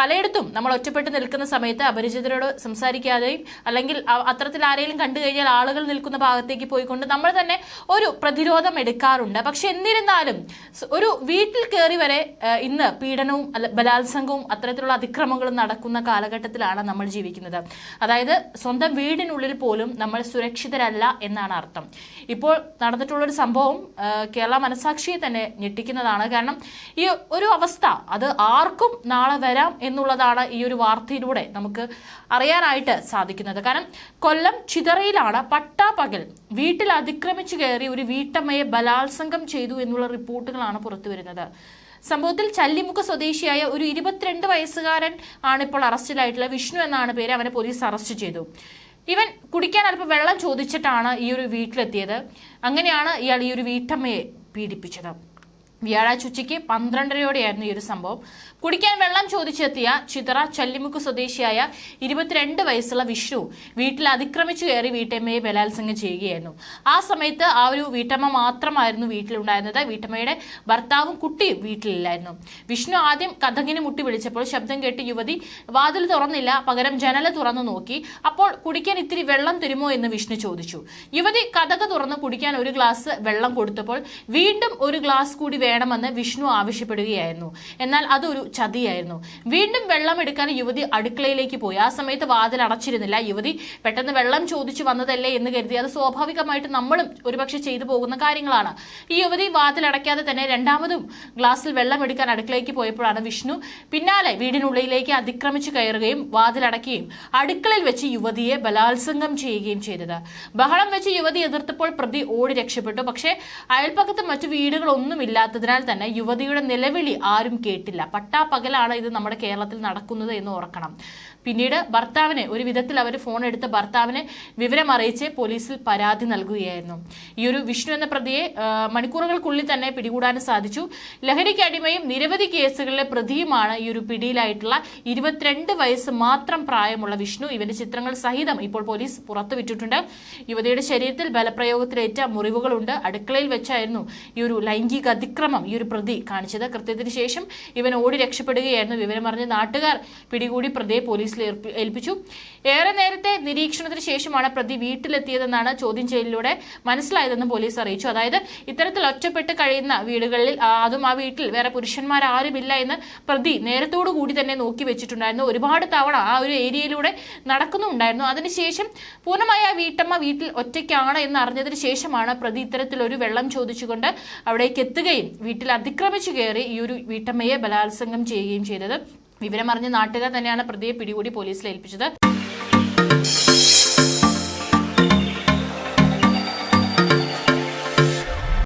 പലയിടത്തും നമ്മൾ ഒറ്റപ്പെട്ട് നിൽക്കുന്ന സമയത്ത് അപരിചിതരോട് സംസാരിക്കാതെയും അല്ലെങ്കിൽ അത്തരത്തിൽ ആരെങ്കിലും കണ്ടു കഴിഞ്ഞാൽ ആളുകൾ നിൽക്കുന്ന ഭാഗത്തേക്ക് പോയിക്കൊണ്ട് നമ്മൾ തന്നെ ഒരു പ്രതിരോധം എടുക്കാറുണ്ട്. പക്ഷെ എന്നിരുന്നാലും ഒരു വീട്ടിൽ കയറി വരെ ഇന്ന് പീഡനവും ബലാത്സംഗവും അത്തരത്തിലുള്ള അതിക്രമങ്ങളും നടക്കുന്ന കാലഘട്ടത്തിലാണ് നമ്മൾ ജീവിക്കുന്നത്. അതായത് സ്വന്തം വീടിനുള്ളിൽ പോലും നമ്മൾ സുരക്ഷിതരല്ല എന്നാണ് അർത്ഥം. ഇപ്പോൾ നടന്നിട്ടുള്ളൊരു സംഭവം കേരള മനസാക്ഷിയെ തന്നെ ഞെട്ടിക്കുന്നതാണ്. കാരണം ഈ ഒരു അവസ്ഥ അത് ആർക്കും നാളെ വരാം എന്നുള്ളതാണ് ഈ ഒരു വാർത്തയിലൂടെ നമുക്ക് അറിയാനായിട്ട് സാധിക്കുന്നത്. കാരണം കൊല്ലം ചിതറയിലാണ് പട്ടാപകൽ വീട്ടിൽ അതിക്രമിച്ചു കയറി ഒരു വീട്ടമ്മയെ ബലാത്സംഗം ചെയ്തു എന്നുള്ള റിപ്പോർട്ടുകളാണ് പുറത്തു വരുന്നത്. സംഭവത്തിൽ ചല്ലിമുഖ സ്വദേശിയായ ഒരു ഇരുപത്തിരണ്ട് വയസ്സുകാരൻ ആണ് ഇപ്പോൾ അറസ്റ്റിലായിട്ടുള്ള വിഷ്ണു എന്നാണ് പേര് അവനെ പോലീസ് അറസ്റ്റ് ചെയ്തു. ഇവൻ കുടിക്കാൻ അല്പം വെള്ളം ചോദിച്ചിട്ടാണ് ഈ ഒരു വീട്ടിലെത്തിയത്. അങ്ങനെയാണ് ഇയാൾ ഈ ഒരു വീട്ടമ്മയെ പീഡിപ്പിച്ചത്. വ്യാഴാഴ്ച ഉച്ചയ്ക്ക് പന്ത്രണ്ടരയോടെയായിരുന്നു ഈ ഒരു സംഭവം. കുടിക്കാൻ വെള്ളം ചോദിച്ചെത്തിയ ചിത്ര ചല്ലിമുക്ക് സ്വദേശിയായ ഇരുപത്തിരണ്ട് വയസ്സുള്ള വിഷ്ണു വീട്ടിൽ അതിക്രമിച്ചു കയറി വീട്ടമ്മയെ ബലാത്സംഗം ചെയ്യുകയായിരുന്നു. ആ സമയത്ത് ആ ഒരു വീട്ടമ്മ മാത്രമായിരുന്നു വീട്ടിലുണ്ടായിരുന്നത്. വീട്ടമ്മയുടെ ഭർത്താവും കുട്ടിയും വീട്ടിലില്ലായിരുന്നു. വിഷ്ണു ആദ്യം കഥകിന് മുട്ടി വിളിച്ചപ്പോൾ ശബ്ദം കേട്ട് യുവതി വാതിൽ തുറന്നില്ല പകരം ജനല തുറന്നു നോക്കി. അപ്പോൾ കുടിക്കാൻ ഇത്തിരി വെള്ളം തരുമോ? എന്ന് വിഷ്ണു ചോദിച്ചു. യുവതി കഥക തുറന്ന് കുടിക്കാൻ ഒരു ഗ്ലാസ് വെള്ളം കൊടുത്തപ്പോൾ വീണ്ടും ഒരു ഗ്ലാസ് കൂടി വേണമെന്ന് വിഷ്ണു ആവശ്യപ്പെടുകയായിരുന്നു. എന്നാൽ അതൊരു ചതിയായിരുന്നു. വീണ്ടും വെള്ളം എടുക്കാൻ യുവതി അടുക്കളയിലേക്ക് പോയി. ആ സമയത്ത് വാതിൽ അടച്ചിരുന്നില്ല. യുവതി പെട്ടെന്ന് വെള്ളം ചോദിച്ചു വന്നതല്ലേ എന്ന് കരുതി. അത് സ്വാഭാവികമായിട്ട് നമ്മളും ഒരുപക്ഷെ ചെയ്തു പോകുന്ന കാര്യങ്ങളാണ്. ഈ യുവതി വാതിൽ അടയ്ക്കാതെ തന്നെ രണ്ടാമതും ഗ്ലാസ്സിൽ വെള്ളം എടുക്കാൻ അടുക്കളയിലേക്ക് പോയപ്പോഴാണ് വിഷ്ണു പിന്നാലെ വീടിനുള്ളിലേക്ക് അതിക്രമിച്ചു കയറുകയും വാതിലടക്കുകയും അടുക്കളയിൽ വെച്ച് യുവതിയെ ബലാത്സംഗം ചെയ്യുകയും ചെയ്തത്. ബഹളം വെച്ച് യുവതി എതിർത്തപ്പോൾ പ്രതി ഓടി രക്ഷപ്പെട്ടു. പക്ഷേ അയൽപ്പക്കത്ത് മറ്റു വീടുകളൊന്നും ഇല്ലാത്തതിനാൽ തന്നെ യുവതിയുടെ നിലവിളി ആരും കേട്ടില്ല. പട്ടാപ്പകലാണ് ഇത് നമ്മുടെ കേരളത്തിൽ നടക്കുന്നത് എന്ന് ഓർക്കണം. പിന്നീട് ഭർത്താവിനെ ഒരു വിധത്തിൽ അവർ ഫോൺ എടുത്ത് ഭർത്താവിനെ വിവരം അറിയിച്ച് പോലീസിൽ പരാതി നൽകുകയായിരുന്നു. ഈ ഒരു വിഷ്ണു എന്ന പ്രതിയെ മണിക്കൂറുകൾക്കുള്ളിൽ തന്നെ പിടികൂടാനും സാധിച്ചു. ലഹരിക്ക് അടിമയും നിരവധി കേസുകളിലെ പ്രതിയുമാണ് ഈ ഒരു പിടിയിലായിട്ടുള്ള ഇരുപത്തിരണ്ട് വയസ്സ് മാത്രം പ്രായമുള്ള വിഷ്ണു. ഇവന്റെ ചിത്രങ്ങൾ സഹിതം ഇപ്പോൾ പോലീസ് പുറത്തുവിട്ടിട്ടുണ്ട്. യുവതിയുടെ ശരീരത്തിൽ ബലപ്രയോഗത്തിലേറ്റ മുറിവുകളുണ്ട്. അടുക്കളയിൽ വെച്ചായിരുന്നു ഈ ഒരു ലൈംഗിക അതിക്രമം ഈ ഒരു പ്രതി കാണിച്ചത്. കൃത്യത്തിന് ശേഷം ഇവൻ ഓടി രക്ഷപ്പെടുകയായിരുന്നു. വിവരമറിഞ്ഞ് നാട്ടുകാർ പിടികൂടി പ്രതിയെ പോലീസിൽ ഏൽപ്പിച്ചു. ഏറെ നേരത്തെ നിരീക്ഷണത്തിന് ശേഷമാണ് പ്രതി വീട്ടിലെത്തിയതെന്നാണ് ചോദ്യം ചെയ്യലിലൂടെ മനസ്സിലായതെന്ന് പോലീസ് അറിയിച്ചു. അതായത് ഇത്തരത്തിൽ ഒറ്റപ്പെട്ട് കഴിയുന്ന വീടുകളിൽ അതും ആ വീട്ടിൽ വേറെ പുരുഷന്മാരാരുമില്ല എന്ന് പ്രതി നേരത്തോടു കൂടി തന്നെ നോക്കി വെച്ചിട്ടുണ്ടായിരുന്നു. ഒരുപാട് തവണ ആ ഒരു ഏരിയയിലൂടെ നടക്കുന്നുണ്ടായിരുന്നു. അതിനുശേഷം പൂർണമായ വീട്ടമ്മ വീട്ടിൽ ഒറ്റയ്ക്കാണ് എന്ന് അറിഞ്ഞതിന് ശേഷമാണ് പ്രതി ഇത്തരത്തിലൊരു വെള്ളം ചോദിച്ചുകൊണ്ട് അവിടേക്ക് എത്തുകയും വീട്ടിൽ അതിക്രമിച്ചു കയറി ഈ ഒരു വീട്ടമ്മയെ ബലാത്സംഗം ചെയ്യുകയും ചെയ്തത്. വിവരമറിഞ്ഞ നാട്ടുകാർ തന്നെയാണ് പ്രതിയെ പിടികൂടി പോലീസിൽ ഏൽപ്പിച്ചത്.